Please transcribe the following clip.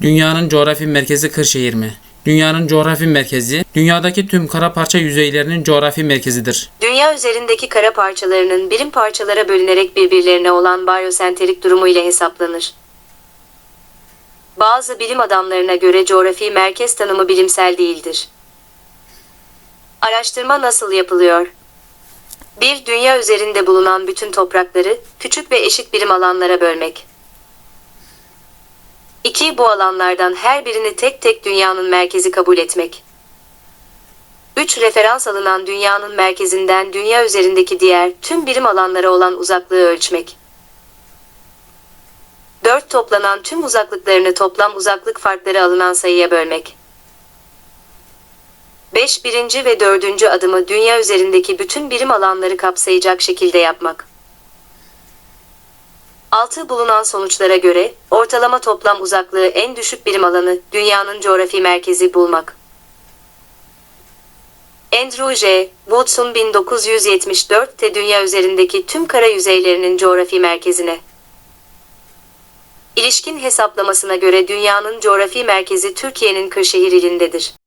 Dünyanın coğrafi merkezi Kırşehir mi? Dünyanın coğrafi merkezi, dünyadaki tüm kara parça yüzeylerinin coğrafi merkezidir. Dünya üzerindeki kara parçalarının birim parçalara bölünerek birbirlerine olan baryosentrik durumu ile hesaplanır. Bazı bilim adamlarına göre coğrafi merkez tanımı bilimsel değildir. Araştırma nasıl yapılıyor? Bir dünya üzerinde bulunan bütün toprakları küçük ve eşit birim alanlara bölmek. 2. Bu alanlardan her birini tek tek dünyanın merkezi kabul etmek. 3. Referans alınan dünyanın merkezinden dünya üzerindeki diğer tüm birim alanlara olan uzaklığı ölçmek. 4. Toplanan tüm uzaklıklarını toplam uzaklık farkları alınan sayıya bölmek. 5. Birinci ve dördüncü adımı dünya üzerindeki bütün birim alanları kapsayacak şekilde yapmak. 6. Bulunan sonuçlara göre ortalama toplam uzaklığı en düşük birim alanı dünyanın coğrafi merkezi bulmak. Andrew J. Woodson 1974'te dünya üzerindeki tüm kara yüzeylerinin coğrafi merkezine. İlişkin hesaplamasına göre dünyanın coğrafi merkezi Türkiye'nin Kırşehir ilindedir.